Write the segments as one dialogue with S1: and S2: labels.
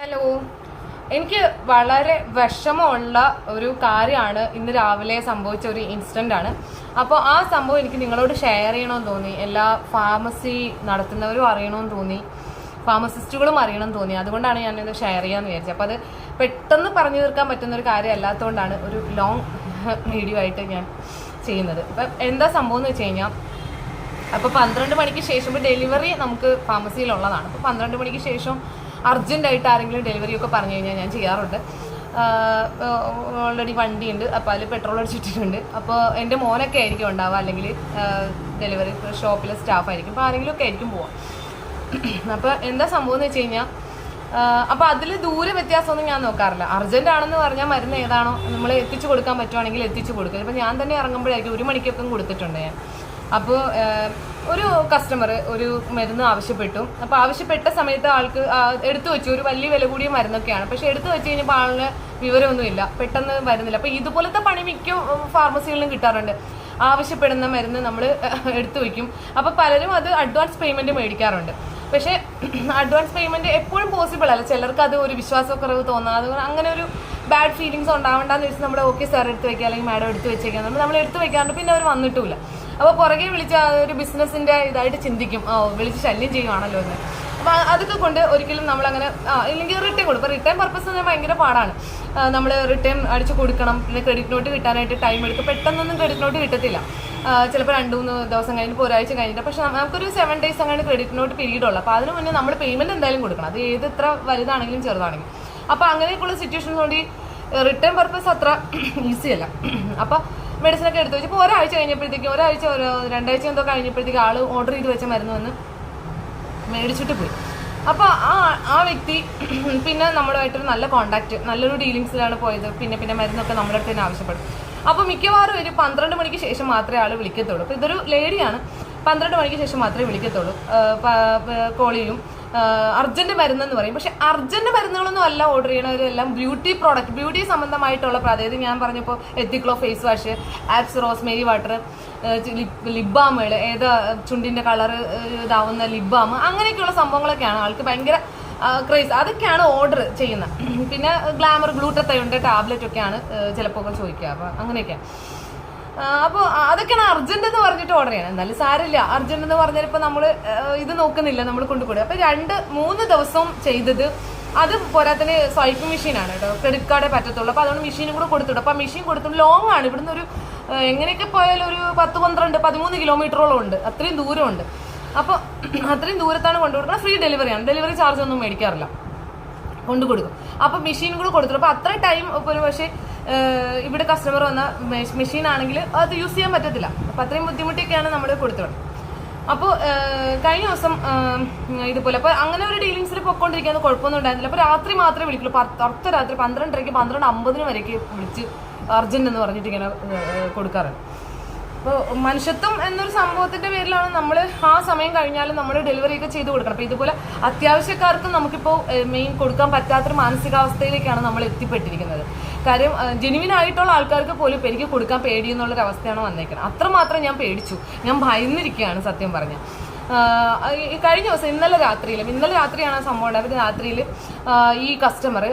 S1: Hello. എനിക്ക് വളരെ വിഷമമുള്ള ഒരു കാര്യമാണ് ഇന്ന് രാവിലെ സംഭവിച്ച ഒരു ഇൻസിഡന്റ് ആണ്. അപ്പോൾ ആ സംഭവം എനിക്ക് നിങ്ങളോട് ഷെയർ ചെയ്യണമെന്ന് തോന്നി. എല്ലാ ഫാർമസി നടത്തുന്നവരും അറിയണമെന്ന് തോന്നി. ഫാർമസിസ്റ്റുകളും അറിയണമെന്ന് തോന്നി. അതുകൊണ്ടാണ് ഞാനിത് ഷെയർ ചെയ്യാമെന്ന് വിചാരിച്ചത്. അപ്പോൾ അത് പെട്ടെന്ന് പറഞ്ഞു തീർക്കാൻ പറ്റുന്ന ഒരു കാര്യം അല്ലാത്തതുകൊണ്ടാണ് ഒരു ലോങ് വീഡിയോ ആയിട്ട് ഞാൻ ചെയ്യുന്നത്. അപ്പം എന്താ സംഭവം എന്ന് വെച്ച് കഴിഞ്ഞാൽ അപ്പോൾ പന്ത്രണ്ട് മണിക്ക് ശേഷം ഇപ്പോൾ ഡെലിവറി നമുക്ക് ഫാർമസിയിലുള്ളതാണ് അപ്പോൾ പന്ത്രണ്ട് മണിക്ക് ശേഷം അർജന്റ് ആയിട്ട് ആരെങ്കിലും ഡെലിവറി ഒക്കെ പറഞ്ഞു കഴിഞ്ഞാൽ ഞാൻ ചെയ്യാറുണ്ട്. ഓൾറെഡി വണ്ടിയുണ്ട് അപ്പോൾ അതിൽ പെട്രോൾ അടിച്ചിട്ടിട്ടുണ്ട് അപ്പോൾ എന്റെ മോനൊക്കെ ആയിരിക്കും ഉണ്ടാവുക അല്ലെങ്കിൽ ഡെലിവറി ഷോപ്പിലെ സ്റ്റാഫ് ആയിരിക്കും. അപ്പോൾ ആരെങ്കിലും ഒക്കെ ആയിരിക്കും പോവാം. അപ്പോൾ എന്താ സംഭവം എന്ന് വെച്ച് കഴിഞ്ഞാൽ അപ്പോൾ അതിൽ ദൂര വ്യത്യാസമൊന്നും ഞാൻ നോക്കാറില്ല. അർജന്റ് ആണെന്ന് പറഞ്ഞാൽ മരുന്ന് ഏതാണോ നമ്മൾ എത്തിച്ചു കൊടുക്കാൻ പറ്റുവാണെങ്കിൽ എത്തിച്ചു കൊടുക്കുക ഇപ്പം ഞാൻ തന്നെ ഇറങ്ങുമ്പോഴായിരിക്കും ഒരു മണിക്കൊക്കെ കൊടുത്തിട്ടുണ്ട് ഞാൻ. അപ്പോൾ ഒരു കസ്റ്റമർ ഒരു മരുന്ന് ആവശ്യപ്പെട്ടു. അപ്പോൾ ആവശ്യപ്പെട്ട സമയത്ത് ആൾക്ക് എടുത്തു വെച്ചു. ഒരു വലിയ വില കൂടിയ മരുന്നൊക്കെയാണ്. പക്ഷെ എടുത്തു വെച്ച് കഴിഞ്ഞപ്പോൾ ആളിന് വിവരമൊന്നുമില്ല. പെട്ടെന്ന് വരുന്നില്ല. അപ്പോൾ ഇതുപോലത്തെ പണി മിക്ക ഫാർമസികളിലും കിട്ടാറുണ്ട്. ആവശ്യപ്പെടുന്ന മരുന്ന് നമ്മൾ എടുത്തു വയ്ക്കും അപ്പോൾ പലരും അത് അഡ്വാൻസ് പേയ്മെന്റ് മേടിക്കാറുണ്ട്. പക്ഷേ അഡ്വാൻസ് പേയ്മെന്റ് എപ്പോഴും പോസിബിൾ അല്ല. ചിലർക്ക് അത് ഒരു വിശ്വാസക്കുറവ് തോന്നാതെ അങ്ങനെ ഒരു ബാഡ് ഫീലിങ്സ് ഉണ്ടാവണ്ടെന്ന് വെച്ച് നമ്മുടെ ഓക്കെ സാർ എടുത്ത് വെക്കുക അല്ലെങ്കിൽ മാഡം എടുത്ത് വെച്ചേക്കാം നമ്മൾ എടുത്ത് വെക്കാണ്ട് പിന്നെ അവർ വന്നിട്ടില്ല അപ്പോൾ പുറകെ വിളിച്ച ഒരു ബിസിനസ്സിന്റെ ഇതായിട്ട് ചിന്തിക്കും. ഓ വിളിച്ച് ശല്യം ചെയ്യുവാണല്ലോ എന്ന്. അപ്പോൾ അതൊക്കെ കൊണ്ട് ഒരിക്കലും നമ്മളങ്ങനെ ഇല്ലെങ്കിൽ റിട്ടേൺ കൊടുക്കും. റിട്ടേൺ പർപ്പസ് തന്നെ ഭയങ്കര പാടാണ്. നമ്മൾ റിട്ടേൺ അടിച്ച് കൊടുക്കണം. പിന്നെ ക്രെഡിറ്റ് നോട്ട് കിട്ടാനായിട്ട് ടൈം എടുക്കും. പെട്ടെന്നൊന്നും ക്രെഡിറ്റ് നോട്ട് കിട്ടത്തില്ല. ചിലപ്പോൾ രണ്ട് മൂന്ന് ദിവസം കഴിഞ്ഞിട്ട് ഒരാഴ്ച കഴിഞ്ഞിട്ട്. പക്ഷെ നമുക്കൊരു സെവൻ ഡേയ്സ് അങ്ങനെ ക്രെഡിറ്റ് നോട്ട് പീരീഡ് ഉള്ളൂ. അപ്പോൾ അതിന് മുന്നേ നമ്മൾ പേയ്മെന്റ് എന്തായാലും കൊടുക്കണം. അത് ഏത് എത്ര വലുതാണെങ്കിലും ചെറുതാണെങ്കിലും. അപ്പോൾ അങ്ങനെയൊക്കെയുള്ള സിറ്റുവേഷൻസ് കൊണ്ട് റിട്ടേൺ പർപ്പസ് അത്ര ഈസി അല്ല. അപ്പോൾ മെഡിസിൻ ഒക്കെ എടുത്തു വെച്ചപ്പോൾ ഒരാഴ്ച കഴിഞ്ഞപ്പോഴത്തേക്കും ഒരാഴ്ച ഒരു രണ്ടാഴ്ച എന്തോ കഴിഞ്ഞപ്പോഴത്തേക്കും ആൾ ഓർഡർ ചെയ്ത് വെച്ച മരുന്ന് വന്ന് മേടിച്ചിട്ട് പോയി. അപ്പോൾ ആ ആ വ്യക്തി പിന്നെ നമ്മളുമായിട്ടൊരു നല്ല കോണ്ടാക്ട് നല്ലൊരു ഡീലിങ്സിലാണ് പോയത്. പിന്നെ പിന്നെ മരുന്നൊക്കെ നമ്മുടെ അടുത്ത് തന്നെ ആവശ്യപ്പെടും. അപ്പോൾ മിക്കവാറും ഒരു പന്ത്രണ്ട് മണിക്ക് ശേഷം മാത്രമേ ആൾ വിളിക്കത്തുള്ളൂ. അപ്പോൾ ഇതൊരു ലേഡിയാണ് പന്ത്രണ്ട് മണിക്ക് ശേഷം മാത്രമേ വിളിക്കത്തുള്ളൂ. കോൾ ചെയ്യും. അർജന്റ് മരുന്നെന്ന് പറയും. പക്ഷെ അർജന്റ് മരുന്നുകളൊന്നും അല്ല ഓർഡർ ചെയ്യണവരെല്ലാം ബ്യൂട്ടി പ്രോഡക്റ്റ് ബ്യൂട്ടി സംബന്ധമായിട്ടുള്ള അതായത് ഞാൻ പറഞ്ഞപ്പോൾ എത്തിക്ലോ ഫേസ് വാഷ് ആപ്സ് റോസ്മേരി വാട്ടർ ലിപ് ലിബാമുകൾ ഏതാ ചുണ്ടിന്റെ കളർ ഇതാവുന്ന ലിബാം അങ്ങനെയൊക്കെയുള്ള സംഭവങ്ങളൊക്കെയാണ് ആൾക്ക് ഭയങ്കര ക്രേസ് അതൊക്കെയാണ് ഓർഡർ ചെയ്യുന്നത്. പിന്നെ ഗ്ലാമർ ഗ്ലൂട്ടത്തയുണ്ട് ടാബ്ലറ്റ് ഒക്കെയാണ് ചിലപ്പോൾ ചോദിക്കുക. അപ്പോൾ അങ്ങനെയൊക്കെയാണ്. അപ്പോൾ അതൊക്കെയാണ് അർജന്റ് എന്ന് പറഞ്ഞിട്ട് ഓർഡർ ചെയ്യണം എന്നാലും സാരമില്ല. അർജന്റ് എന്ന് പറഞ്ഞാൽ ഇപ്പൊ നമ്മൾ ഇത് നോക്കുന്നില്ല. നമ്മൾ കൊണ്ടുപോകും അപ്പൊ രണ്ട് മൂന്ന് ദിവസം ചെയ്തത് അത് പോരാത്തിന് സ്വൈപ്പ് ആണ് കേട്ടോ. ക്രെഡിറ്റ് കാർഡേ പറ്റത്തുള്ളൂ. അപ്പോൾ അതുകൊണ്ട് മെഷീനും കൂടെ കൊടുത്തിട്ടു അപ്പോൾ മെഷീൻ കൊടുത്തിട്ട് ലോങ് ആണ്. ഇവിടുന്ന് ഒരു എങ്ങനെയൊക്കെ പോയാലും ഒരു പത്ത് പന്ത്രണ്ട് പതിമൂന്ന് കിലോമീറ്ററോളം ഉണ്ട്. അത്രയും ദൂരമുണ്ട്. അപ്പോൾ അത്രയും ദൂരത്താണ് കൊണ്ടുകൊടുക്കുന്നത് ഫ്രീ ഡെലിവറി ആണ്. ഡെലിവറി ചാർജ് ഒന്നും മേടിക്കാറില്ല. കൊണ്ടു കൊടുക്കും. അപ്പൊ മെഷീൻ കൂടെ കൊടുത്തു അപ്പൊ അത്ര ടൈം ഒരു പക്ഷേ ഇവിടെ കസ്റ്റമർ വന്ന മെഷീൻ ആണെങ്കിൽ അത് യൂസ് ചെയ്യാൻ പറ്റത്തില്ല. അപ്പൊ അത്രയും ബുദ്ധിമുട്ടിയൊക്കെയാണ് നമ്മൾ കൊടുത്തത്. അപ്പോൾ കഴിഞ്ഞ ദിവസം ഇതുപോലെ അപ്പോൾ അങ്ങനെ ഒരു ഡീലിങ്സിൽ പൊക്കോണ്ടിരിക്കുന്നത് കുഴപ്പമൊന്നും ഉണ്ടായിരുന്നില്ല. അപ്പോൾ രാത്രി മാത്രമേ വിളിക്കുള്ളൂ. പത്ത് രാത്രി പന്ത്രണ്ടരയ്ക്ക് പന്ത്രണ്ട് അമ്പതിന് വരെയൊക്കെ വിളിച്ച് അർജന്റ് എന്ന് പറഞ്ഞിട്ട് ഇങ്ങനെ കൊടുക്കാറുണ്ട്. അപ്പോൾ മനുഷ്യത്വം എന്നൊരു സംഭവത്തിന്റെ പേരിലാണ് നമ്മൾ ആ സമയം കഴിഞ്ഞാലും നമ്മൾ ഡെലിവറി ഒക്കെ ചെയ്ത് കൊടുക്കണം. അപ്പോൾ ഇതുപോലെ അത്യാവശ്യക്കാർക്കും നമുക്കിപ്പോൾ മെയിൻ കൊടുക്കാൻ പറ്റാത്തൊരു മാനസികാവസ്ഥയിലേക്കാണ് നമ്മൾ എത്തിപ്പെട്ടിരിക്കുന്നത്. കാര്യം ജെനുവിൻ ആയിട്ടുള്ള ആൾക്കാർക്ക് പോലും ഇപ്പം എനിക്ക് കൊടുക്കാൻ പേടിയെന്നുള്ളൊരു അവസ്ഥയാണ് വന്നേക്കുന്നത് അത്രമാത്രം ഞാൻ പേടിച്ചു. ഞാൻ ഭയന്നിരിക്കുകയാണ് സത്യം പറഞ്ഞ ഈ കഴിഞ്ഞ ദിവസം ഇന്നലെ രാത്രിയിലും ഇന്നലെ രാത്രിയാണ് ആ സംഭവം ഉണ്ടായത്. രാത്രിയിൽ ഈ കസ്റ്റമർ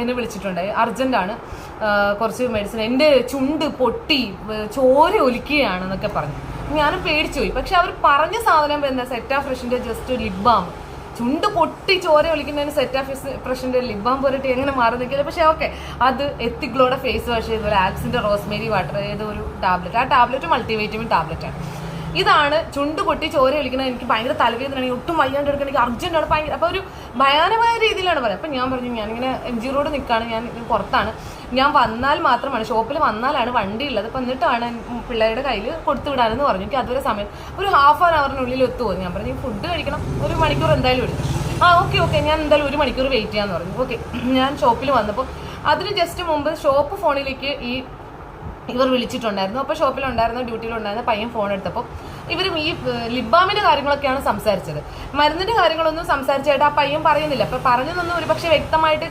S1: എന്നെ വിളിച്ചിട്ടുണ്ടായി അർജന്റാണ് കുറച്ച് മെഡിസിൻ എന്റെ ചുണ്ട് പൊട്ടി ചോര ഒലിക്കുകയാണെന്നൊക്കെ പറഞ്ഞു. ഞാനും പേടിച്ചു പോയി പക്ഷെ അവർ പറഞ്ഞ സാധനം എന്താ? സെറ്റാ ഫ്രഷിന്റെ ജസ്റ്റ് ലിപ് ബാം ചുണ്ട് പൊട്ടി ചോര വിളിക്കുന്നതിന് സെറ്റ് ഓഫ് ലിപ് ലിബാം പോലിട്ട് എങ്ങനെ മാറി നിൽക്കില്ല. പക്ഷെ ഓക്കെ അത് എത്തിഗ്ലോയുടെ ഫേസ് വാഷ് ഇതുപോലെ ആക്സിന്റെ റോസ്മേരി വാട്ടർ ഏതോ ഒരു ടാബ്ലറ്റ് ആ ടാബ്ലറ്റ് മൾട്ടിവൈറ്റമിൻ ടാബ്ലറ്റ് ആണ്. ഇതാണ് ചുണ്ട് പൊട്ടി ചോര വിളിക്കുന്നത്. എനിക്ക് ഭയങ്കര തലവേദനയാണ്. ഒട്ടും വയ്യാണ്ട് എടുക്കണം എനിക്ക് അർജന്റ് ആണ്. ഭയങ്കര അപ്പോൾ ഒരു ഭയാനമായ രീതിയിലാണ് പറയുന്നത് അപ്പം ഞാൻ പറഞ്ഞു ഞാനിങ്ങനെ എം ജി റോഡ് നിൽക്കുകയാണ്. ഞാൻ പുറത്താണ്. ഞാൻ വന്നാൽ മാത്രമാണ് ഷോപ്പിൽ വന്നാലാണ് വണ്ടി ഉള്ളത് അപ്പം എന്നിട്ടാണ് പിള്ളേരുടെ കയ്യിൽ കൊടുത്തു വിടാനെന്ന് പറഞ്ഞു. എനിക്ക് അതുവരെ സമയം ഒരു ഹാഫ് ആൻ അവറിനുള്ളിൽ എത്തുമോ ഞാൻ പറഞ്ഞു ഫുഡ് കഴിക്കണം. ഒരു മണിക്കൂർ എന്തായാലും എടുക്കും. ആ ഓക്കെ ഓക്കെ ഞാൻ എന്തായാലും ഒരു മണിക്കൂർ വെയിറ്റ് ചെയ്യാന്ന് പറഞ്ഞു. ഓക്കെ ഞാൻ ഷോപ്പിൽ വന്നപ്പോൾ അതിന് ജസ്റ്റ് മുമ്പ് ഷോപ്പ് ഫോണിലേക്ക് ഈ ഇവർ വിളിച്ചിട്ടുണ്ടായിരുന്നു. അപ്പോൾ ഷോപ്പിലുണ്ടായിരുന്ന ഡ്യൂട്ടിയിലുണ്ടായിരുന്ന പയ്യൻ ഫോൺ എടുത്തപ്പോൾ ഇവരും ഈ ലിബാമിന്റെ കാര്യങ്ങളൊക്കെയാണ് സംസാരിച്ചത്. മരുന്നിന്റെ കാര്യങ്ങളൊന്നും സംസാരിച്ചായിട്ട് ആ പയ്യൻ പറയുന്നില്ല. അപ്പൊ പറഞ്ഞതൊന്നും ഒരു പക്ഷെ വ്യക്തമായിട്ട്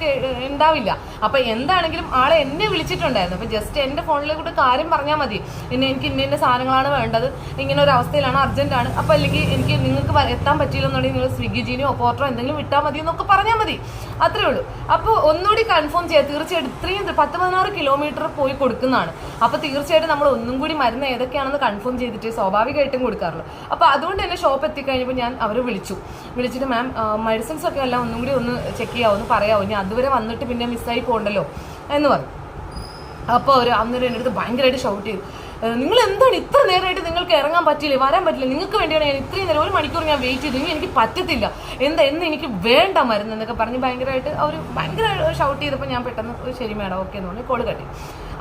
S1: ഉണ്ടാവില്ല. അപ്പൊ എന്താണെങ്കിലും ആളെ എന്നെ വിളിച്ചിട്ടുണ്ടായിരുന്നു. അപ്പൊ ജസ്റ്റ് എന്റെ ഫോണിൽ കൂടെ കാര്യം പറഞ്ഞാൽ മതി. പിന്നെ എനിക്ക് ഇന്ന ഇന്ന സാധനങ്ങളാണ് വേണ്ടത്. ഇങ്ങനെ ഒരു അവസ്ഥയിലാണ് അർജന്റ് ആണ്. അപ്പൊ അല്ലെങ്കിൽ എനിക്ക് നിങ്ങൾക്ക് എത്താൻ പറ്റിയില്ലെന്നുണ്ടെങ്കിൽ നിങ്ങൾ സ്വിഗ്ഗി ജീനിയോ പോർട്ടോ എന്തെങ്കിലും വിട്ടാൽ മതി എന്നൊക്കെ പറഞ്ഞാൽ മതി. അത്രേ ഉള്ളൂ. അപ്പോൾ ഒന്നുകൂടി കൺഫേം ചെയ്യാം. തീർച്ചയായിട്ടും ഇത്രയും പത്ത് പതിനാറ് കിലോമീറ്റർ പോയി കൊടുക്കുന്നതാണ്. അപ്പോൾ തീർച്ചയായിട്ടും നമ്മൾ ഒന്നും കൂടി മരുന്ന് ഏതൊക്കെയാണെന്ന് കൺഫേം ചെയ്തിട്ട് സ്വാഭാവികമായിട്ടും കൊടുക്കാറുള്ളൂ. അപ്പോൾ അതുകൊണ്ട് തന്നെ ഷോപ്പ് എത്തിക്കഴിഞ്ഞപ്പോൾ ഞാൻ അവരെ വിളിച്ചു. വിളിച്ചിട്ട് മാം മെഡിസിൻസ് ഒക്കെ എല്ലാം ഒന്നും കൂടി ഒന്ന് ചെക്ക് ചെയ്യാമോ ഒന്ന് പറയാമോ ഇനി അതുവരെ വന്നിട്ട് പിന്നെ മിസ്സായി പോകണ്ടല്ലോ എന്ന് പറഞ്ഞു. അപ്പോൾ അവർ അന്നേരം എന്റെ അടുത്ത് ഭയങ്കരമായിട്ട് ഷൗട്ട് ചെയ്തു. നിങ്ങൾ എന്താണ് ഇത്ര നേരമായിട്ട് നിങ്ങൾക്ക് ഇറങ്ങാൻ പറ്റില്ല വരാൻ പറ്റില്ല നിങ്ങൾക്ക് വേണ്ടിയാണ് ഞാൻ ഇത്രയും നേരം ഒരു മണിക്കൂർ ഞാൻ വെയിറ്റ് ചെയ്തു ഇനി എനിക്ക് പറ്റത്തില്ല. എന്താ എന്ന് എനിക്ക് വേണ്ട മരുന്ന് എന്നൊക്കെ പറഞ്ഞ് ഭയങ്കരമായിട്ട് അവർ ഭയങ്കര ഷൗട്ട് ചെയ്തപ്പോൾ ഞാൻ പെട്ടെന്ന് "ഓ, ശരി മേഡം ഓക്കെ എന്ന് പറഞ്ഞ് കോൾ കട്ടി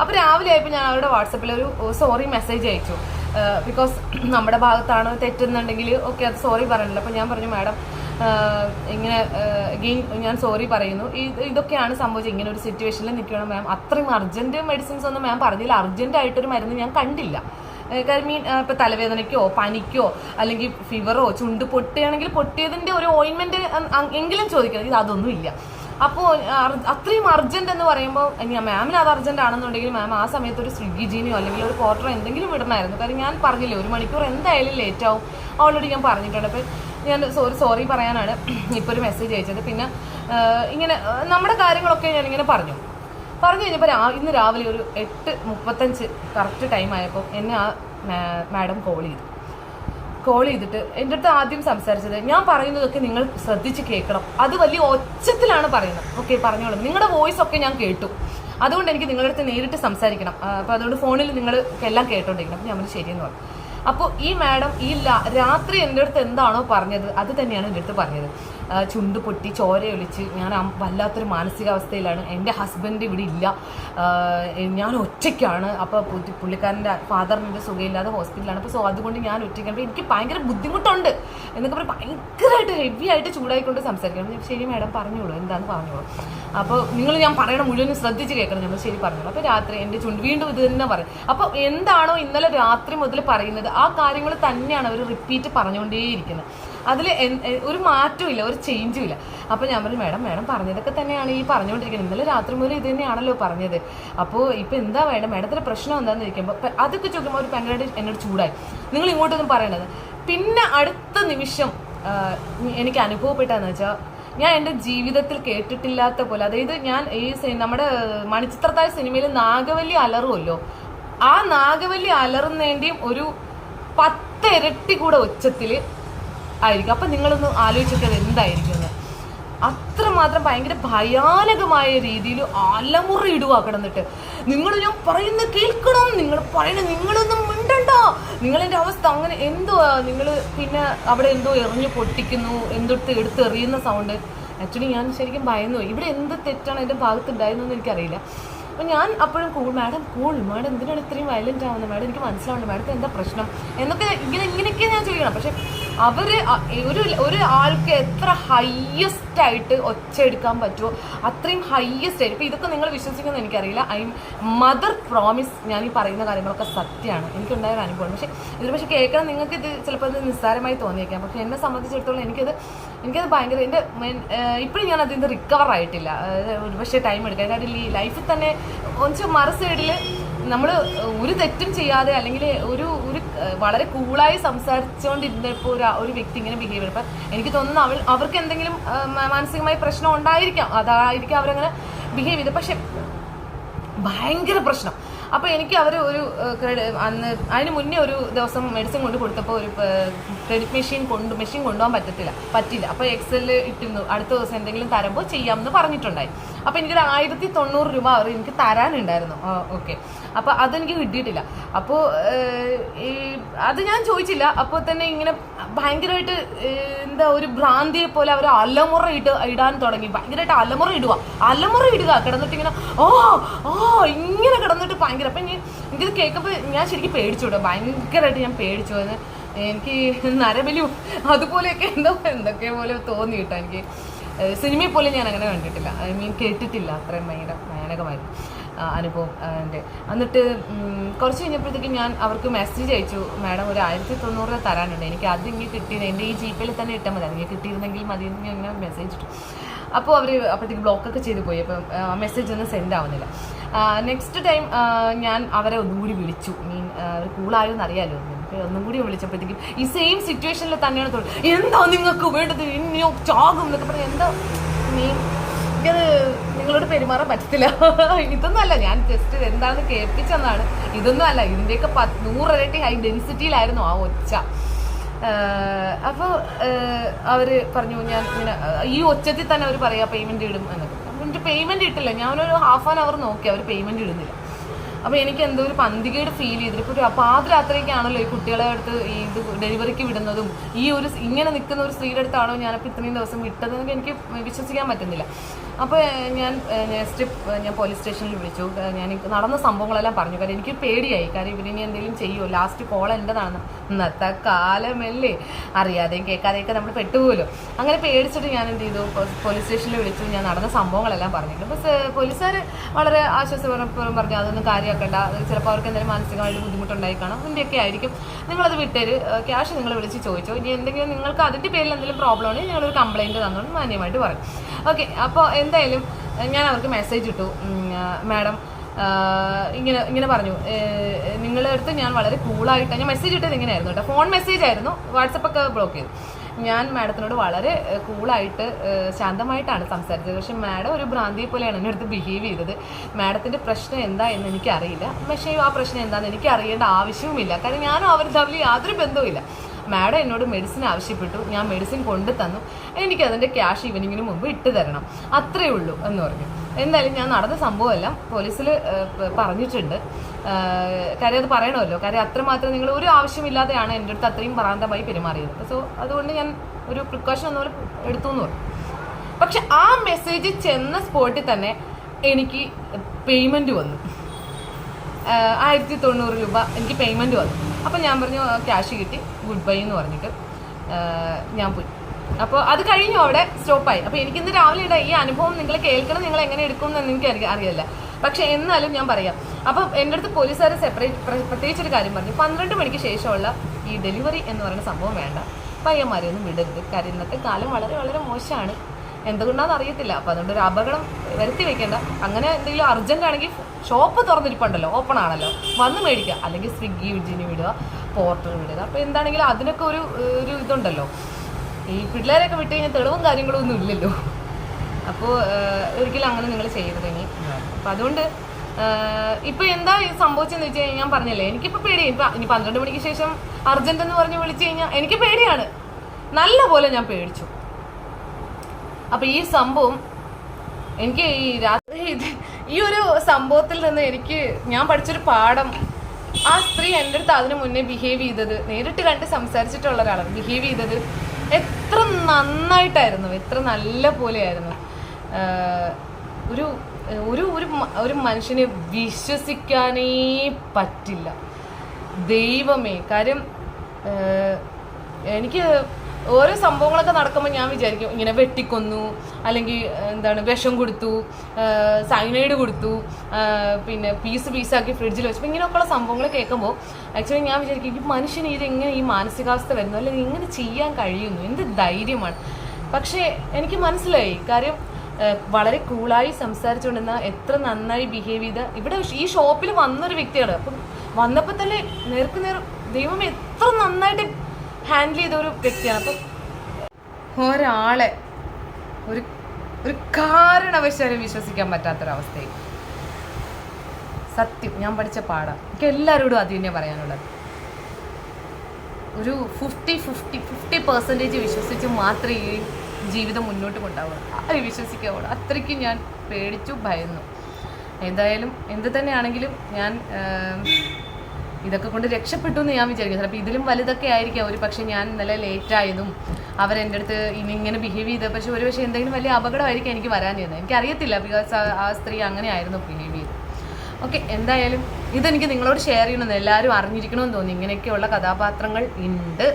S1: അപ്പോൾ രാവിലെ ആയപ്പോൾ ഞാൻ അവരുടെ വാട്സപ്പിൽ ഒരു സോറി മെസ്സേജ് അയച്ചു. ബിക്കോസ് നമ്മുടെ ഭാഗത്താണ് തെറ്റുന്നുണ്ടെങ്കിൽ ഓക്കെ അത് സോറി പറയണില്ല അപ്പോൾ ഞാൻ പറഞ്ഞു മാഡം ഇങ്ങനെ അഗെയിൻ ഞാൻ സോറി പറയുന്നു. ഇതൊക്കെയാണ് സംഭവിച്ചത്. ഇങ്ങനെ ഒരു സിറ്റുവേഷനിൽ നിൽക്കണം മാം അത്രയും അർജന്റ് മെഡിസിൻസ് ഒന്നും മാം പറഞ്ഞില്ല. അർജന്റ് ആയിട്ടൊരു മരുന്ന് ഞാൻ കണ്ടില്ല. മീൻ ഇപ്പം തലവേദനയ്ക്കോ പനിക്കോ അല്ലെങ്കിൽ ഫീവറോ ചുണ്ട് പൊട്ടുകയാണെങ്കിൽ പൊട്ടിയതിന്റെ ഒരു ഓയിൻമെന്റ് എങ്കിലും ചോദിക്കണം. ഇത് അതൊന്നും ഇല്ല അപ്പോൾ അത്രയും അർജന്റ് എന്ന് പറയുമ്പോൾ മാമിന് അത് അർജന്റ് ആണെന്നുണ്ടെങ്കിൽ മാം ആ സമയത്ത് ഒരു സ്വിഗ്ഗി ജീനിയോ അല്ലെങ്കിൽ ഒരു ക്വാർട്ടറോ എന്തെങ്കിലും വിടണമായിരുന്നു. കാര്യം ഞാൻ പറഞ്ഞില്ലേ ഒരു മണിക്കൂർ എന്തായാലും ലേറ്റ് ആവും. ഓൾറെഡി ഞാൻ പറഞ്ഞിട്ടുണ്ട്. അപ്പോൾ ഞാൻ സോറി സോറി പറയാനാണ്. ഇപ്പോൾ ഒരു മെസ്സേജ് അയച്ചത്. പിന്നെ ഇങ്ങനെ നമ്മുടെ കാര്യങ്ങളൊക്കെ ഇങ്ങനെ പറഞ്ഞു. പറഞ്ഞു കഴിഞ്ഞപ്പോൾ ഇന്ന് രാവിലെ ഒരു എട്ട് മുപ്പത്തഞ്ച് കറക്റ്റ് ടൈം ആയപ്പോൾ എന്നെ ആ മാഡം കോൾ ചെയ്തു. കോൾ ചെയ്തിട്ട് എന്റെ അടുത്ത് ആദ്യം സംസാരിച്ചത് ഞാൻ പറയുന്നതൊക്കെ നിങ്ങൾ ശ്രദ്ധിച്ച് കേൾക്കണം. അത് വലിയ ഒച്ചത്തിലാണ് പറയുന്നത്. ഓക്കെ പറഞ്ഞോളൂ. നിങ്ങളുടെ വോയിസ് ഒക്കെ ഞാൻ കേട്ടു. അതുകൊണ്ട് എനിക്ക് നിങ്ങളുടെ അടുത്ത് നേരിട്ട് സംസാരിക്കണം. അപ്പോൾ അതുകൊണ്ട് ഫോണിൽ നിങ്ങൾ എല്ലാം കേട്ടോണ്ടിരിക്കണം. അപ്പോൾ ഞാൻ ശരിയെന്ന് പറഞ്ഞു. അപ്പോൾ ഈ മാഡം ഈ രാത്രി എന്റെ അടുത്ത് എന്താണോ പറഞ്ഞത് അത് തന്നെയാണ് എന്റെ അടുത്ത് പറഞ്ഞത്. ചുണ്ട് പൊട്ടി ചോരയൊലിച്ച് ഞാൻ വല്ലാത്തൊരു മാനസികാവസ്ഥയിലാണ്. എന്റെ ഹസ്ബൻഡ് ഇവിടെ ഇല്ല. ഞാൻ ഒറ്റയ്ക്കാണ്. അപ്പോൾ പുള്ളിക്കാരന്റെ ഫാദറിന്റെ സുഖമില്ലാതെ ഹോസ്പിറ്റലാണ്. അപ്പോൾ സോ അതുകൊണ്ട് ഞാൻ ഒറ്റയ്ക്കാണ്. എനിക്ക് ഭയങ്കര ബുദ്ധിമുട്ടുണ്ട് എന്നൊക്കെ പറഞ്ഞ് ഭയങ്കരമായിട്ട് ഹെവി ആയിട്ട് ചൂടായിക്കൊണ്ട് സംസാരിക്കണം. ശരി മാഡം പറഞ്ഞോളൂ. എന്താന്ന് പറഞ്ഞോളൂ. അപ്പോൾ നിങ്ങൾ ഞാൻ പറയണ മുഴുവനും ശ്രദ്ധിച്ച് കേൾക്കണം. നമ്മൾ ശരി പറഞ്ഞോളൂ. അപ്പോൾ രാത്രി എന്റെ ചുണ്ട് വീണ്ടും ഇത് തന്നെ പറയും. അപ്പോൾ എന്താണോ ഇന്നലെ രാത്രി മുതൽ പറയുന്നത് ആ കാര്യങ്ങൾ തന്നെയാണ് അവർ റിപ്പീറ്റ് പറഞ്ഞുകൊണ്ടേയിരിക്കുന്നത്. അതിൽ ഒരു മാറ്റവും ഇല്ല ഒരു ചേഞ്ചും ഇല്ല അപ്പോൾ ഞാൻ പറഞ്ഞു മാഡം മാഡം പറഞ്ഞതൊക്കെ തന്നെയാണ് ഈ പറഞ്ഞുകൊണ്ടിരിക്കുന്നത്. ഇന്നലെ രാത്രി മുതൽ ഇത് തന്നെയാണല്ലോ പറഞ്ഞത്. അപ്പോൾ ഇപ്പോൾ എന്താ വേണ്ട മാഡത്തിന്റെ പ്രശ്നം എന്താണെന്ന് ചോദിക്കുമ്പോൾ അതൊക്കെ ചോദിക്കുമ്പോൾ ഒരു ഭയങ്കരമായിട്ട് എന്നോട് ചൂടായി. നിങ്ങൾ ഇങ്ങോട്ടൊന്നും പറയണത് പിന്നെ അടുത്ത നിമിഷം എനിക്ക് അനുഭവപ്പെട്ടതെന്ന് വെച്ചാൽ ഞാൻ എന്റെ ജീവിതത്തിൽ കേട്ടിട്ടില്ലാത്ത പോലെ അതായത് ഞാൻ ഈ നമ്മുടെ മണിച്ചിത്രത്താഴ് സിനിമയിൽ നാഗവല്ലി അലറുമല്ലോ ആ നാഗവല്ലി അലറുന്നതിന്റെയും ഒരു പത്ത് ഇരട്ടി കൂടെ ഉച്ചത്തിൽ ആയിരിക്കും. അപ്പം നിങ്ങളൊന്ന് ആലോചിച്ചിട്ട് എന്തായിരിക്കും അത്രമാത്രം ഭയങ്കര ഭയാനകമായ രീതിയിൽ അലമുറയിടുക കിടന്നിട്ട്. നിങ്ങൾ ഞാൻ പറയുന്ന കേൾക്കണം. നിങ്ങൾ പറയണ നിങ്ങളൊന്നും മിണ്ടണ്ട. നിങ്ങളെന്റെ അവസ്ഥ അങ്ങനെ എന്തോ നിങ്ങൾ പിന്നെ അവിടെ എന്തോ എറിഞ്ഞു പൊട്ടിക്കുന്നു എന്തൊട്ട് എടുത്തെറിയുന്ന സൗണ്ട് ആക്ച്വലി ഞാൻ ശരിക്കും ഭയന്നു ഇവിടെ എന്ത് തെറ്റാണ് എന്റെ ഭാഗത്ത് ഉണ്ടായിരുന്നെന്ന് എനിക്കറിയില്ല. അപ്പം ഞാൻ അപ്പോഴും കൂൾ മാഡം കൂൾ മാഡം എന്തിനാണ് ഇത്രയും വയലന്റ് ആവുന്നത്? മാഡം എനിക്ക് മനസ്സിലാവുന്നുണ്ട്. മാഡത്തിന് എന്താ പ്രശ്നം? എന്നൊക്കെ ഇങ്ങനെ ഇങ്ങനെയൊക്കെ ഞാൻ ചോദിക്കണം പക്ഷെ അവർ ഒരു ഒരു ആൾക്ക് എത്ര ഹയ്യസ്റ്റ് ആയിട്ട് ഒച്ച എടുക്കാൻ പറ്റുമോ അത്രയും ഹയ്യസ്റ്റ് ആയിട്ട്. ഇപ്പം ഇതൊക്കെ നിങ്ങൾ വിശ്വസിക്കുന്നത് എനിക്കറിയില്ല. ഐ മദർ പ്രോമിസ് ഞാൻ ഈ പറയുന്ന കാര്യങ്ങളൊക്കെ സത്യമാണ്. എനിക്കുണ്ടായ ഒരു അനുഭവമാണ്. പക്ഷേ ഇതിൽ പക്ഷേ കേൾക്കണം. നിങ്ങൾക്ക് ഇത് ചിലപ്പോൾ നിസ്സാരമായി തോന്നിയേക്കാം. പക്ഷേ എന്നെ സംബന്ധിച്ചിടത്തോളം എനിക്കത് എനിക്കത് ഭയങ്കര എന്റെ ഇപ്പോഴും ഞാൻ അതിൽ നിന്ന് റിക്കവർ ആയിട്ടില്ല ഒരുപക്ഷെ ടൈം എടുക്കാം കാര്യം ഈ ലൈഫിൽ തന്നെ ഒന്ന് മറസൈഡിൽ നമ്മൾ ഒരു തെറ്റും ചെയ്യാതെ അല്ലെങ്കിൽ ഒരു ഒരു വളരെ കൂളായി സംസാരിച്ചുകൊണ്ടിരുന്നപ്പോൾ ഒരു ഒരു വ്യക്തി ഇങ്ങനെ ബിഹേവ് ചെയ്യും എനിക്ക് തോന്നുന്നു അവൾ അവർക്ക് എന്തെങ്കിലും മാനസികമായ പ്രശ്നം ഉണ്ടായിരിക്കാം. അതായിരിക്കും അവരങ്ങനെ ബിഹേവ് ചെയ്തത്. പക്ഷെ ഭയങ്കര പ്രശ്നം. അപ്പോൾ എനിക്ക് അവർ ഒരു അന്ന് അതിന് മുന്നേ ഒരു ദിവസം മെഡിസിൻ കൊണ്ട് കൊടുത്തപ്പോൾ ഒരു ക്രെഡിറ്റ് മെഷീൻ കൊണ്ട് മെഷീൻ കൊണ്ടുപോകാൻ പറ്റത്തില്ല. പറ്റില്ല. അപ്പോൾ എക്സലിൽ ഇട്ടിരുന്നു. അടുത്ത ദിവസം എന്തെങ്കിലും തരുമ്പോൾ ചെയ്യാമെന്ന് പറഞ്ഞിട്ടുണ്ടായി. അപ്പോൾ എനിക്കൊരു ആയിരത്തി തൊണ്ണൂറ് രൂപ അവർ എനിക്ക് തരാനുണ്ടായിരുന്നു. ഓക്കെ. അപ്പോൾ അതെനിക്ക് കിട്ടിയിട്ടില്ല. അപ്പോൾ ഈ അത് ഞാൻ ചോദിച്ചില്ല. അപ്പോൾ തന്നെ ഇങ്ങനെ ഭയങ്കരമായിട്ട് എന്താ ഒരു ഭ്രാന്തിയെ പോലെ അവർ അലമുറ ഇട്ട് ഇടാൻ തുടങ്ങി. ഭയങ്കരമായിട്ട് അലമുറ ഇടുക. അലമുറ ഇടുക. കിടന്നിട്ട് ഇങ്ങനെ ഓ ഓ ഇങ്ങനെ കിടന്നിട്ട് ഭയങ്കര. അപ്പം എനിക്കിത് കേൾക്കുമ്പോൾ ഞാൻ ശരിക്കും പേടിച്ചു. വിടുക ഭയങ്കരമായിട്ട് ഞാൻ പേടിച്ചു. അത് എനിക്ക് നരബലി അതുപോലെയൊക്കെ എന്തോ എന്തൊക്കെ പോലെ തോന്നി കേട്ടോ എനിക്ക്. സിനിമയെ പോലും ഞാൻ അങ്ങനെ കണ്ടിട്ടില്ല. ഐ മീൻ കേട്ടിട്ടില്ല. അത്രയും ഭയങ്കര ഭയാനകമായിരുന്നു അനുഭവം എന്റെ. എന്നിട്ട് കുറച്ച് കഴിഞ്ഞപ്പോഴത്തേക്കും ഞാൻ അവർക്ക് മെസ്സേജ് അയച്ചു. മാഡം ഒരു ആയിരത്തി തൊണ്ണൂറ് രൂപ തരാനുണ്ട്. എനിക്ക് അത് ഇങ്ങനെ കിട്ടിയത് എന്റെ ഈ ജീപ്പേയിൽ തന്നെ ഇട്ടാൽ മതി. അതിങ്ങനെ കിട്ടിയിരുന്നെങ്കിൽ മതി എന്ന് ഇങ്ങനെ മെസ്സേജ് ഇട്ടു. അപ്പോൾ അവർ അപ്പോഴത്തേക്ക് ബ്ലോക്കൊക്കെ ചെയ്ത് പോയി. അപ്പം മെസ്സേജ് ഒന്നും സെൻഡ് ആവുന്നില്ല. നെക്സ്റ്റ് ടൈം ഞാൻ അവരെ ഒന്നുകൂടി വിളിച്ചു. മീൻ അവർ കൂളായോ എന്ന് അറിയാലോ. എനിക്ക് ഒന്നും കൂടി വിളിച്ചപ്പോഴത്തേക്കും ഈ സെയിം സിറ്റുവേഷനിൽ തന്നെയാണ് തോന്നുന്നത് എന്താ നിങ്ങൾക്ക് വേണ്ടത്? ഇനിയോ ചാകും എന്നൊക്കെ പറഞ്ഞാൽ എന്താ? നീ എനിക്കത് നിങ്ങളോട് പെരുമാറാൻ പറ്റത്തില്ല. ഇതൊന്നും അല്ല ഞാൻ ജസ്റ്റ് എന്താണെന്ന് കേൾപ്പിച്ചെന്നാണ്. ഇതൊന്നും അല്ല ഇതിന്റെയൊക്കെ പത്ത് നൂറിരട്ടി ഹൈ ഡെൻസിറ്റിയിലായിരുന്നു ആ ഒച്ച. അപ്പോൾ അവർ പറഞ്ഞു ഞാൻ ഇങ്ങനെ ഈ ഒച്ചത്തിൽ തന്നെ അവർ പറയാ പേയ്മെന്റ് ഇടും എന്നൊക്കെ. എന്നിട്ട് പേയ്മെന്റ് ഇട്ടില്ല. ഞാനൊരു ഹാഫ് ആൻ അവർ നോക്കി അവർ പേയ്മെന്റ് ഇടുന്നില്ല. അപ്പോൾ എനിക്ക് എന്തോ ഒരു പന്തികേട് ഫീൽ ചെയ്തിട്ട് ഇപ്പോൾ ഒരു പാതിരാത്രിക്കാണല്ലോ ഈ കുട്ടികളെ അടുത്ത് ഈ ഇത് ഡെലിവറിക്ക് വിടുന്നതും. ഈ ഒരു ഇങ്ങനെ നിൽക്കുന്ന ഒരു സ്ത്രീയുടെ അടുത്താണോ ഞാനപ്പോൾ ഇത്രയും ദിവസം വിട്ടതെന്ന് എനിക്ക് വിശ്വസിക്കാൻ പറ്റുന്നില്ല. അപ്പോൾ ഞാൻ നെക്സ്റ്റ് ഞാൻ പോലീസ് സ്റ്റേഷനിൽ വിളിച്ചു. ഞാൻ നടന്ന സംഭവങ്ങളെല്ലാം പറഞ്ഞു. കാര്യം എനിക്ക് പേടിയായി. കാര്യം ഇവരിനി എന്തെങ്കിലും ചെയ്യുമോ ലാസ്റ്റ് കോൾ എന്റെതാണെന്ന് ഇന്നത്തെ കാലമല്ലേ? അറിയാതെയും കേൾക്കാതെയൊക്കെ നമ്മൾ പെട്ടുപോലും അങ്ങനെ പേടിച്ചിട്ട് ഞാൻ എന്ത് ചെയ്തു? പോലീസ് സ്റ്റേഷനിൽ വിളിച്ചു. ഞാൻ നടന്ന സംഭവങ്ങളെല്ലാം പറഞ്ഞിട്ടുണ്ട് അപ്പോൾ പോലീസുകാർ വളരെ ആശ്വാസപരം പറഞ്ഞു അതൊന്നും കാര്യമാക്കണ്ട അത് ചിലപ്പോൾ അവർക്ക് എന്തെങ്കിലും മാനസികമായിട്ട് ബുദ്ധിമുട്ടുണ്ടായി കാണാം. അതിന്റെയൊക്കെ ആയിരിക്കും. നിങ്ങളത് വിട്ടേര് ക്യാഷ് നിങ്ങൾ വിളിച്ച് ചോദിച്ചോ. ഇനി എന്തെങ്കിലും നിങ്ങൾക്ക് അതിന്റെ പേരിൽ എന്തെങ്കിലും പ്രോബ്ലം ഉണ്ടെങ്കിൽ ഞങ്ങളൊരു കംപ്ലയിന്റ് തന്നോണ്ട് മാന്യമായിട്ട് പറയും. ഓക്കെ അപ്പോൾ എന്തായാലും ഞാൻ അവർക്ക് മെസ്സേജ് ഇട്ടു. മാഡം ഇങ്ങനെ ഇങ്ങനെ പറഞ്ഞു. നിങ്ങളുടെ അടുത്ത് ഞാൻ വളരെ കൂളായിട്ട് ഞാൻ മെസ്സേജ് ഇട്ടത് ഇങ്ങനെയായിരുന്നു കേട്ടോ. ഫോൺ മെസ്സേജ് ആയിരുന്നു. വാട്സപ്പൊക്കെ ബ്ലോക്ക് ചെയ്തു. ഞാൻ മാഡത്തിനോട് വളരെ കൂളായിട്ട് ശാന്തമായിട്ടാണ് സംസാരിച്ചത്. പക്ഷെ മാഡം ഒരു ഭ്രാന്തിയെ പോലെയാണ് എന്നെ അടുത്ത് ബിഹേവ് ചെയ്തത്. മാഡത്തിന്റെ പ്രശ്നം എന്താ എന്ന് എനിക്കറിയില്ല. പക്ഷേ ആ പ്രശ്നം എന്താണെന്ന് എനിക്ക് അറിയേണ്ട ആവശ്യവുമില്ല. കാരണം ഞാനും അവർ തമ്മിൽ യാതൊരു ബന്ധവുമില്ല. മാഡം എന്നോട് മെഡിസിൻ ആവശ്യപ്പെട്ടു. ഞാൻ മെഡിസിൻ കൊണ്ടു തന്നു. എനിക്ക് അതിന്റെ ക്യാഷ് ഈവനിങ്ങിന് മുമ്പ് ഇട്ട് തരണം. അത്രയേ ഉള്ളൂ എന്ന് പറഞ്ഞു. എന്തായാലും ഞാൻ നടന്ന സംഭവമെല്ലാം പോലീസിൽ പറഞ്ഞിട്ടുണ്ട്. കാര്യം അത് പറയണമല്ലോ. കാര്യം അത്രമാത്രം നിങ്ങൾ ഒരു ആവശ്യമില്ലാതെയാണ് എന്റെ അടുത്ത് അത്രയും ഭ്രാന്തമായി പെരുമാറിയത്. സോ അതുകൊണ്ട് ഞാൻ ഒരു പ്രിക്കോഷൻ ഒന്നുപോലെ എടുത്തു എന്ന് പറഞ്ഞു. പക്ഷെ ആ മെസ്സേജ് ചെന്ന സ്പോട്ടിൽ തന്നെ എനിക്ക് പേയ്മെന്റ് വന്നു. ആയിരത്തി തൊണ്ണൂറ് രൂപ എനിക്ക് പേയ്മെന്റ് വന്നു. അപ്പം ഞാൻ പറഞ്ഞു ക്യാഷ് കിട്ടി. ഗുഡ് ബൈ എന്ന് പറഞ്ഞിട്ട് ഞാൻ പോയി. അപ്പോൾ അത് കഴിഞ്ഞു അവിടെ സ്റ്റോപ്പായി അപ്പോൾ എനിക്കിന്ന് രാവിലെ ഉണ്ടായി ഈ അനുഭവം നിങ്ങൾ കേൾക്കണം. നിങ്ങൾ എങ്ങനെ എടുക്കും എന്ന് എനിക്ക് അറിയില്ല. പക്ഷെ എന്നാലും ഞാൻ പറയാം. അപ്പം എന്റെ അടുത്ത് പോലീസുകാർ സെപ്പറേറ്റ് പ്രത്യേകിച്ച് ഒരു കാര്യം പറഞ്ഞു. പന്ത്രണ്ട് മണിക്ക് ശേഷമുള്ള ഈ ഡെലിവറി എന്ന് പറയുന്ന സംഭവം വേണ്ട. പയ്യന്മാരെ ഒന്നും വിടരുത്. കാര്യം ഇന്നത്തെ കാലം വളരെ വളരെ മോശമാണ്. എന്തുകൊണ്ടാണെന്ന് അറിയത്തില്ല. അപ്പോൾ അതുകൊണ്ട് ഒരു അപകടം വരുത്തി വെക്കേണ്ട. അങ്ങനെ എന്തെങ്കിലും അർജന്റ് ആണെങ്കിൽ ഷോപ്പ് തുറന്നിരിപ്പുണ്ടല്ലോ. ഓപ്പൺ ആണല്ലോ. വന്ന് മേടിക്കുക. അല്ലെങ്കിൽ സ്വിഗ്ഗി വിജിന് വിടുക പോർട്ടർ വിടുക. അപ്പോൾ എന്താണെങ്കിലും അതിനൊക്കെ ഒരു ഒരു ഇതുണ്ടല്ലോ. ഈ പിള്ളേരൊക്കെ വിട്ട് കഴിഞ്ഞാൽ തെളിവും കാര്യങ്ങളും ഒന്നും ഇല്ലല്ലോ. അപ്പോൾ ഒരിക്കലും അങ്ങനെ നിങ്ങൾ ചെയ്യരുത് ഇനി. അപ്പം അതുകൊണ്ട് ഇപ്പൊ എന്താ സംഭവിച്ചെന്ന് വെച്ച് കഴിഞ്ഞാൽ ഞാൻ പറഞ്ഞല്ലേ എനിക്കിപ്പോ പേടിയായി ഇപ്പൊ ഇനി പന്ത്രണ്ട് മണിക്ക് ശേഷം അർജന്റ് എന്ന് പറഞ്ഞ് വിളിച്ചു കഴിഞ്ഞാൽ എനിക്ക് പേടിയാണ്. നല്ല പോലെ ഞാൻ പേടിച്ചു. അപ്പൊ ഈ സംഭവം എനിക്ക് ഈ രാത്രി ഈ ഒരു സംഭവത്തിൽ നിന്ന് എനിക്ക് ഞാൻ പഠിച്ചൊരു പാഠം ആ സ്ത്രീ എന്റെ അടുത്ത് അതിനു മുന്നേ ബിഹേവ് ചെയ്തത് നേരിട്ട് കണ്ട് സംസാരിച്ചിട്ടുള്ള ഒരാളാണ് ബിഹേവ് ചെയ്തത് എത്ര നന്നായിട്ടായിരുന്നു എത്ര നല്ല പോലെയായിരുന്നു. ഒരു ഒരു ഒരു ഒരു മനുഷ്യനെ വിശ്വസിക്കാനേ പറ്റില്ല. ദൈവമേ കാര്യം എനിക്ക് ഓരോ സംഭവങ്ങളൊക്കെ നടക്കുമ്പോൾ ഞാൻ വിചാരിക്കും ഇങ്ങനെ വെട്ടിക്കൊന്നു അല്ലെങ്കിൽ എന്താണ് വിഷം കൊടുത്തു സൈനൈഡ് കൊടുത്തു പിന്നെ പീസ് പീസാക്കി ഫ്രിഡ്ജിൽ വെച്ചു. അപ്പോൾ ഇങ്ങനെയൊക്കെയുള്ള സംഭവങ്ങൾ കേൾക്കുമ്പോൾ ആക്ച്വലി ഞാൻ വിചാരിക്കും ഈ മനുഷ്യന് ഇതെങ്ങനെ ഈ മാനസികാവസ്ഥ വരുന്നു? അല്ലെങ്കിൽ ഇങ്ങനെ ചെയ്യാൻ കഴിയുന്നു? എന്ത് ധൈര്യമാണ്? പക്ഷേ എനിക്ക് മനസ്സിലായി. കാര്യം വളരെ കൂളായി സംസാരിച്ചുകൊണ്ടിരുന്ന എത്ര നന്നായി ബിഹേവ് ചെയ്ത. ഇവിടെ ഈ ഷോപ്പിൽ വന്നൊരു വ്യക്തിയാണ്. അപ്പം വന്നപ്പോൾ തന്നെ നേർക്ക് നേർ ദൈവം എത്ര നന്നായിട്ട് ഹാൻഡിൽ ചെയ്ത ഒരു വ്യക്തിയാണ്. അപ്പം ഒരാളെ ഒരു ഒരു കാരണവശാലും വിശ്വസിക്കാൻ പറ്റാത്തൊരവസ്ഥയിൽ. സത്യം ഞാൻ പഠിച്ച പാഠം. എനിക്ക് എല്ലാവരോടും അത് തന്നെ പറയാനുള്ളത്. ഒരു ഫിഫ്റ്റി ഫിഫ്റ്റി ഫിഫ്റ്റി പെർസെന്റേജ് വിശ്വസിച്ച് മാത്രമേ ജീവിതം മുന്നോട്ട് കൊണ്ടാവുക അത് വിശ്വസിക്കാവുള്ളൂ അത്രയ്ക്ക് ഞാൻ പേടിച്ചു ഭയന്നു. ഏതായാലും എന്ത് തന്നെയാണെങ്കിലും ഞാൻ ഇതൊക്കെ കൊണ്ട് രക്ഷപ്പെട്ടു എന്ന് ഞാൻ വിചാരിക്കുന്നു. ചിലപ്പോൾ ഇതിലും വലുതൊക്കെ ആയിരിക്കാം. ഒരു പക്ഷേ ഞാൻ ഇന്നലെ ലേറ്റായതും അവരെന്റെ അടുത്ത് ഇനി ഇങ്ങനെ ബിഹേവ് ചെയ്തത് പക്ഷേ ഒരു പക്ഷേ എന്തെങ്കിലും വലിയ അപകടമായിരിക്കും എനിക്ക് വരാൻ ചെയ്യുന്നത് എനിക്കറിയത്തില്ല ബിക്കോസ് ആ സ്ത്രീ അങ്ങനെ ആയിരുന്നു ബിഹേവ് ചെയ്തത്. ഓക്കെ എന്തായാലും ഇതെനിക്ക് നിങ്ങളോട് ഷെയർ ചെയ്യണമെന്ന് എല്ലാവരും അറിഞ്ഞിരിക്കണമെന്ന് തോന്നി. ഇങ്ങനെയൊക്കെയുള്ള കഥാപാത്രങ്ങൾ ഉണ്ട്.